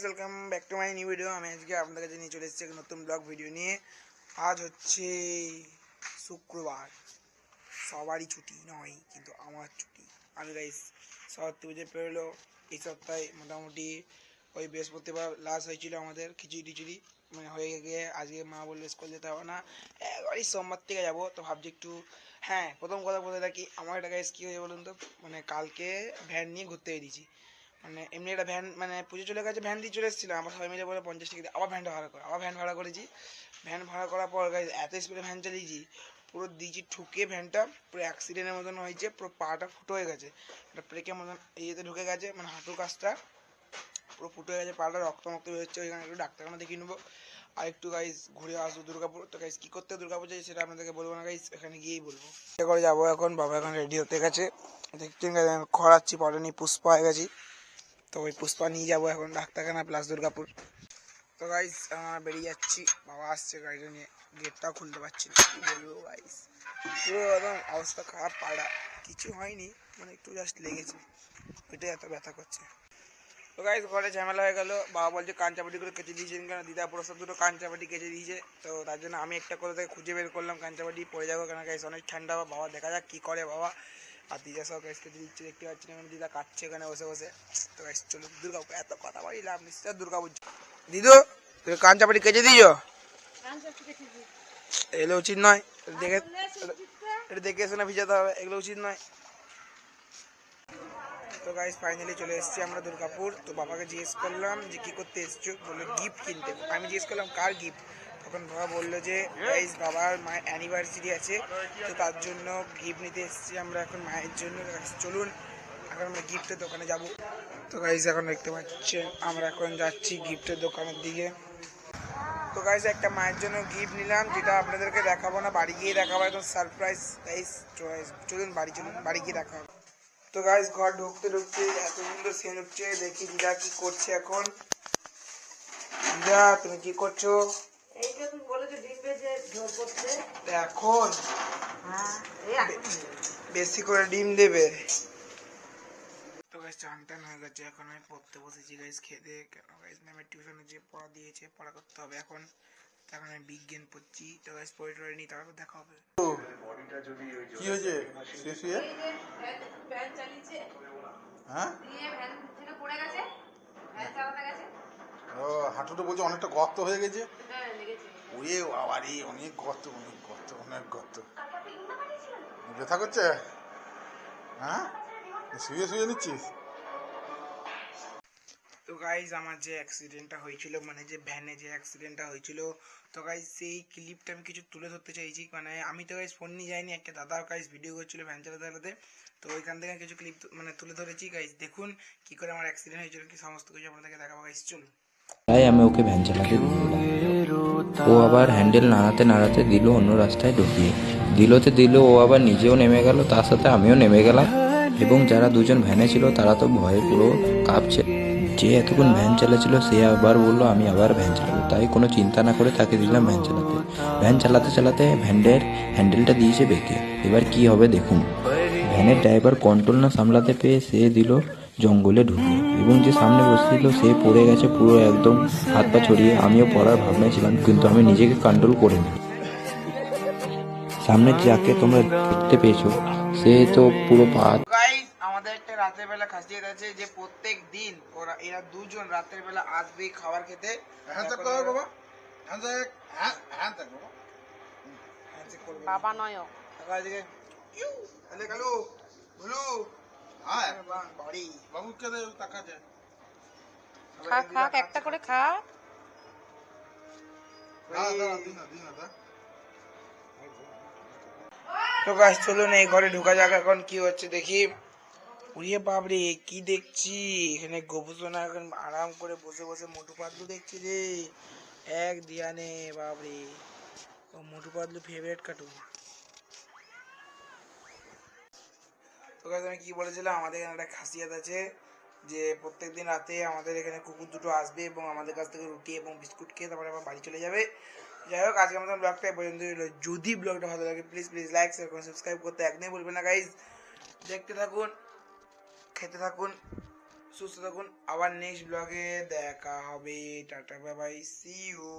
Guys welcome back to my new video আমি আজকে আপনাদের কাছে নিয়ে চলে এসেছি একটা নতুন ব্লগ ভিডিও নিয়ে। আজ হচ্ছে শুক্রবার। সবারই ছুটি নয়, কিন্তু আমার ছুটি। আমি গাইস সরস্বতী পুজো পেরোলো। এই সপ্তাহে মোটামুটি ওই বৃহস্পতিবার লাস্ট হয়েছিল আমাদের খিচুড়ি টিচুড়ি। মানে হয়ে গিয়ে আজকে মা বলল স্কুল যেতে হবে না। একবারই সোমবার থেকে যাব, তো ভাবছি একটু হ্যাঁ প্রথম কথা বলে রাখি, আমার একটা গাইস কী হয়েছে বলুন তো? মানে কালকে ভ্যান নিয়ে ঘুরতে বেরিয়েছি। মানে এমনি একটা ভ্যান মানে পুজো চলে গেছে ভ্যান দিয়ে চলে এসেছিলাম। আবার সবাই মিলে বলে পঞ্চাশ টাকা আবার ভ্যানটা ভাড়া করে আবার ভ্যান ভাড়া করেছি। ভ্যান ভাড়া করার পর গাইজ এত স্পিডে ভ্যান চালিয়েছি। পুরো দিয়েছি ঠুকে ভ্যানটা পুরো অ্যাক্সিডেন্টের মতন হয়েছে, পুরো পাটা ফুটো হয়ে গেছে। একটা ব্রেকের মতন ইয়েতে ঢুকে গেছে মানে হাঁটুর কাজটা। পুরো ফুটো হয়ে গেছে, পাটা রক্ত মক্ত বেরোচ্ছে ওইখানে একটু ডাক্তারখানা দেখিয়ে নেব। আর একটু গাইজ ঘুরে আসব দুর্গাপুর। তো গাইজ কী করতে দুর্গাপুর যাই সেটা আপনাদেরকে বলব না গাইজ এখানে গিয়েই বলব। করে যাব এখন, বাবা এখন রেডি হতে গেছে। দেখছেন আমি খড়াচ্ছি পরে নিয়ে পুষ্পা হয়ে গেছি। তো ওই পুষ্পা নিয়ে যাব এখন ডাক্তারখানা প্লাস দুর্গাপুর। তো গাইস আমরা বেরিয়ে যাচ্ছি। বাবা আসছে গাড়িটা নিয়ে। গেটটাও খুলতে পারছি না। বলব গাইস পুরো একদম অবস্থা খারাপ পাড়া কিছু হয়নি মানে একটু জাস্ট লেগেছে। ওইটাই এত ব্যথা করছে। তো গাইস ঘরে ঝামেলা হয়ে গেল। বাবা বলছে কাঞ্চাপাটি করে কেচে দিয়েছেন কেন? দিদা প্রসাদ দুটো কাঞ্চাপাটি কেচে দিয়েছে। তো তার জন্য আমি একটা করে থেকে খুঁজে বের করলাম কাঞ্চাপাটি পড়ে যাব কেন গাইস অনেক ঠান্ডা, বাবা। দেখা যাক কী করে বাবা। আর দিদা সব কেটে দিচ্ছে দেখতে পাচ্ছি না দিদা কাটছে এখানে বসে বসে। তো গাইস চলো দুর্গাপুর এত কথা বাড়ি লাভ নিশ্চয় দুর্গাপুর দিদু তুমি কাঞ্চাপাটি কেচে দিয়েছ এগুলো উচিত নয় দেখে এটা দেখে শুনে ভিজাতে হবে এগুলো উচিত নয়। তো গাইস ফাইনালি চলে এসেছি আমরা দুর্গাপুর। তো বাবাকে জিজ্ঞেস করলাম যে কি করতে এসছো? বলল গিফট কিনতে। আমি জিজ্ঞেস করলাম কার গিফট তখন বাবা বলল যে বাবার মায়ের অ্যানিভার্সারি আছে, তো তার জন্য গিফট নিতে এসেছি আমরা এখন মায়ের জন্য। চলুন, এখন আমরা গিফটের দোকানে যাব। তো গাইস এখন দেখতে পাচ্ছেন, আমরা এখন যাচ্ছি গিফটের দোকানের দিকে। তো গাইস একটা মায়ের জন্য গিফট নিলাম, যেটা আপনাদেরকে দেখাবো না, বাড়ি গিয়ে দেখাবো, একদম সারপ্রাইজ গাইস চলুন, বাড়ি চলুন, বাড়ি গিয়ে দেখাবো। তো গাইস ঘর ঢুকতে ঢুকতে এত সুন্দর সেন উঠছে দেখি দিদা কি করছে এখন। দিদা, তুমি কি করছ? এই যে তুমি বলেছ ডিম ভেজে ঝোল করতে এখন? হ্যাঁ এই এখন বেশি করে ডিম দেবে। তো টান হয়ে গেছে। এখন আমি পড়তে বসেছি গাইস খেতে কেন গাইস ম্যামের টিউশনে যে পড়া দিয়েছে পড়া করতে হবে এখন। তখন আমি বিজ্ঞান পড়ছি। তো গাইস পড়ে টড়ে নিই তারপর দেখা হবে। কি হয়েছে? হ্যাঁ দিয়ে ভ্যান থেকে পড়ে গেছে ভ্যান চালাতে গেছে হাঁটুটা বলছে অনেকটা গর্ত হয়ে গেছে। হ্যাঁ লেগেছে। ওয়ে অনেক গর্ত অনেক গর্ত অনেক গর্ত। ব্যথা করছে? হ্যাঁ? শুয়ে শুয়ে নিচ্ছিস? তো গাইজ আমার যে অ্যাক্সিডেন্টটা হয়েছিল মানে যে ভ্যানে যে অ্যাক্সিডেন্টটা হয়েছিল তো গাইজ সেই ক্লিপটা আমি কিছু তুলে ধরতে চাইছি। মানে আমি তো গাইজ ফোন নিয়ে যাইনি একটা দাদা গাইজ ভিডিও করছিল ভ্যান চালাতে চালাতে। তো ওইখান থেকে কিছু ক্লিপ মানে তুলে ধরেছি। গাইজ দেখুন কি করে আমার অ্যাক্সিডেন্ট হয়েছিল কি সমস্ত কিছু আপনাদেরকে দেখাবো। গাইজ চলুন। তাই আমি ওকে ভ্যান চালাতে ও আবার হ্যান্ডেল নাড়াতে নাড়াতে দিল অন্য রাস্তায় ঢুকিয়ে। দিলতে দিল, ও আবার নিজেও নেমে গেল, তার সাথে আমিও নেমে গেলাম। এবং যারা দুজন ভ্যানে ছিল, তারা তো ভয়ে পুরো কাঁপছে। যে এতক্ষণ ভ্যান চালাচ্ছিল, সে আবার বলল, আমি আবার ভ্যান চালাবো। তাই কোনো চিন্তা না করে তাকে দিলাম ভ্যান চালাতে। ভ্যান চালাতে চালাতে ভ্যানের হ্যান্ডেলটা দিয়েছে বেঁকে। এবার কি হবে দেখুন। ভ্যানের ড্রাইভার কন্ট্রোল না সামলাতে পেয়ে সে দিল জঙ্গলে ঢুকে এবং যে সামনে বসেছিল সে পড়ে গেছে পুরো একদম হাত পা ছড়িয়ে। আমিও পড়ার ভাবনায় ছিলাম কিন্তু আমি নিজেকে কন্ট্রোল করে নিই সামনে যাকে তোমরা দেখতে পেয়েছ সে তো পুরো পা আমাদের একটা রাতের বেলা খাসিয়ত আছে যে প্রত্যেক দিন ওরা এরা দুজন রাতের বেলা আসবে খাবার খেতে। হ্যাঁ বাবা। হ্যাঁ হ্যাঁ হ্যাঁ বাবা। বাবা নয় হ্যাঁ। খা খা একটা করে খা। দাঁড়া দিন না দিন না দা তো গাছ চলুন এই ঘরে ঢোকা যাক এখন কি হচ্ছে দেখি। উড়িয়ে বাপরে কি দেখছি? এখানে গোপুসোনা এখন আরাম করে বসে বসে মোটু পাতলু দেখছি রে। এক দিয়ানে বাপরে। ও মোটু পাতলু ফেভারিট কার্টুন তো আমি কি বলেছিলাম? আমাদের এখানে একটা খাসিয়াত আছে যে প্রত্যেকদিন রাতে আমাদের এখানে কুকুর দুটো আসবে এবং আমাদের কাছ থেকে রুটি এবং বিস্কুট খেয়ে তারপরে আবার বাড়ি চলে যাবে। যাই হোক আজকে আমাদের ব্লগটা পর্যন্ত যদি ব্লগটা ভালো লাগে প্লিজ প্লিজ লাইক শেয়ার করুন সাবস্ক্রাইব করতে একদমই বলবেন না গাইজ দেখতে থাকুন, খেতে থাকুন, সুস্থ থাকুন। আবার নেক্সট ব্লগে দেখা হবে। Tata bye bye see you